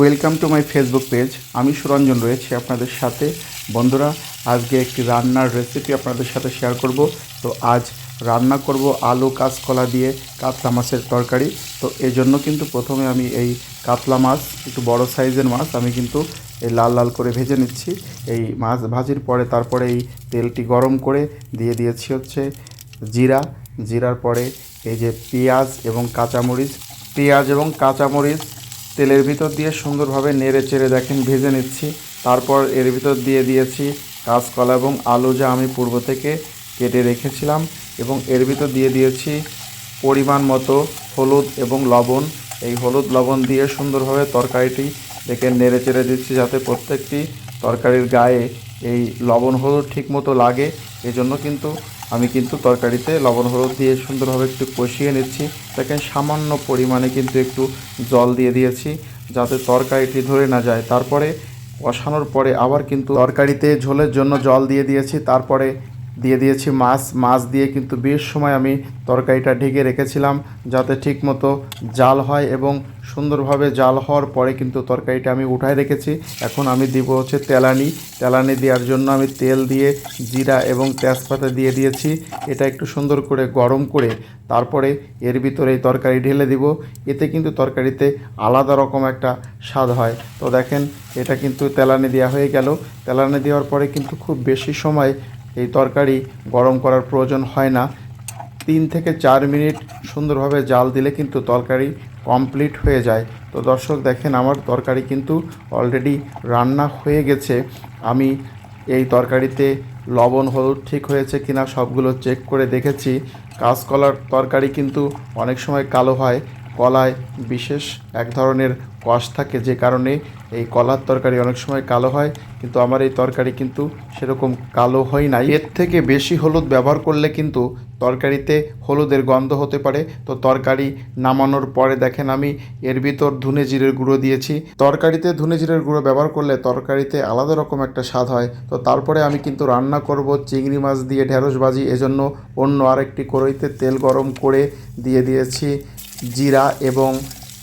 Welcome to my Facebook page আমি সুরঞ্জন রয়েছি আপনাদের সাথে। বন্ধুরা, আজকে একটি রান্নার রেসিপি আপনাদের সাথে শেয়ার করব। তো আজ রান্না করব আলু কাঁচকলা দিয়ে কাতলা মাছের তরকারি। তো এই জন্য কিন্তু প্রথমে আমি এই কাতলা মাছ, একটু বড় সাইজের মাছ, আমি কিন্তু এই লাল লাল করে ভেজে নিচ্ছি। এই মাছ ভাজির পরে তারপরে এই তেলটি গরম করে দিয়ে দিয়েছি হচ্ছে জিরা। জিরার পরে এই যে পেঁয়াজ এবং কাঁচামরিচ। পেঁয়াজ এবং কাঁচামরিচ তেলের ভিতর দিয়ে সুন্দরভাবে নেড়ে চেড়ে দেখেন, ভেজে নিচ্ছি। তারপর এর ভিতর দিয়ে দিয়েছি কাঁচকলা এবং আলু যা আমি পূর্ব থেকে কেটে রেখেছিলাম এবং এর ভিতর দিয়ে দিয়েছি পরিমাণ মতো হলুদ এবং লবণ। এই হলুদ লবণ দিয়ে সুন্দরভাবে তরকারিটি দেখে নেড়ে চেড়ে দিচ্ছি যাতে প্রত্যেকটি তরকারির গায়ে এই লবণ হলুদ ঠিক মতো লাগে, এজন্য কিন্তু আমি কিন্তু তরকারিতে লবণ হলুদ দিয়ে সুন্দরভাবে একটু কষিয়ে নিচ্ছি। তাকে সামান্য পরিমাণে কিন্তু একটু জল দিয়ে দিয়েছি যাতে তরকারিটি ধরে না যায়। তারপরে কষানোর পরে আবার কিন্তু তরকারিতে ঝোলের জন্য জল দিয়ে দিয়েছি। তারপরে দিয়ে দিয়েছি মাছ। মাছ দিয়ে কিন্তু বেশ সময় আমি তরকারিটা ঢেকে রেখেছিলাম যাতে ঠিকমতো জাল হয় এবং সুন্দরভাবে জাল হওয়ার পরে কিন্তু তরকারিটা আমি উঠায় রেখেছি। এখন আমি দিব হচ্ছে তেলানি। তেলানি দেওয়ার জন্য আমি তেল দিয়ে জিরা এবং তেজপাতা দিয়ে দিয়েছি। এটা একটু সুন্দর করে গরম করে তারপরে এর ভিতরে এই তরকারি ঢেলে দিব। এতে কিন্তু তরকারিতে আলাদা রকম একটা স্বাদ হয়। তো দেখেন, এটা কিন্তু তেলানি দেওয়া হয়ে গেল। তেলানি দেওয়ার পরে কিন্তু খুব বেশি সময় এই তরকারি গরম করার প্রয়োজন হয় না। তিন থেকে চার মিনিট সুন্দরভাবে জাল দিলে কিন্তু তরকারি কমপ্লিট হয়ে যায়। তো দর্শক দেখেন, আমার তরকারি কিন্তু অলরেডি রান্না হয়ে গেছে। আমি এই তরকারিতে লবণ, হলুদ ঠিক হয়েছে কিনা সবগুলো চেক করে দেখেছি। কাঁচকলার তরকারি কিন্তু অনেক সময় কালো হয়। কলায় বিশেষ এক ধরনের কষ থাকে যে কারণে এই কলার তরকারি অনেক সময় কালো হয়, কিন্তু আমার এই তরকারি কিন্তু সেরকম কালো হয় না এর থেকে বেশি হলুদ ব্যবহার করলে কিন্তু তরকারিতে হলুদের গন্ধ হতে পারে। তো তরকারি নামানোর পরে দেখেন আমি এর ভিতর ধনে জিরের গুঁড়ো দিয়েছি। তরকারিতে ধনে জিরের গুঁড়ো ব্যবহার করলে তরকারিতে আলাদা রকম একটা স্বাদ হয়। তো তারপরে আমি কিন্তু রান্না করব চিংড়ি মাছ দিয়ে ঢেঁড়স ভাজি, এজন্য অন্য আরেকটি কড়াইতে তেল গরম করে দিয়ে দিয়েছি। জিরা এবং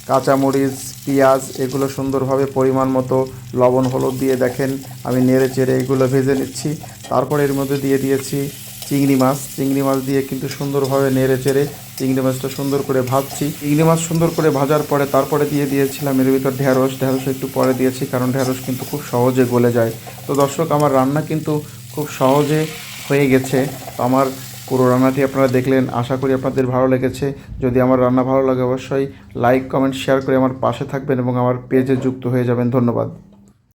কাঁচামরিচ, পেঁয়াজ এগুলো সুন্দরভাবে পরিমাণ মতো লবণ, হলুদ দিয়ে দেখেন। আমি নেড়ে চেড়ে এগুলো ভেজে নিচ্ছি। তারপর এর মধ্যে দিয়ে দিয়েছি চিংড়ি মাছ। চিংড়ি মাছ দিয়ে কিন্তু সুন্দরভাবে নেড়ে চেড়ে চিংড়ি মাছটা সুন্দর করে ভাজছি। চিংড়ি মাছ সুন্দর করে ভাজার পরে তারপরে দিয়ে দিয়েছিলাম এর ভিতর ঢ্যাঁড়স ঢ্যাঁড়স একটু পরে দিয়েছি কারণ ঢ্যাঁড়স কিন্তু খুব সহজে গলে যায়। তো দর্শক, আমার রান্না কিন্তু খুব সহজে হয়ে গেছে। তো আমার পুরো রান্নাটি আপনারা দেখলেন। আশা করি আপনাদের ভালো লেগেছে। যদি আমার রান্না ভালো লাগে, অবশ্যই লাইক কমেন্ট শেয়ার করে আমার পাশে থাকবেন এবং আমার পেজে যুক্ত হয়ে যাবেন। ধন্যবাদ।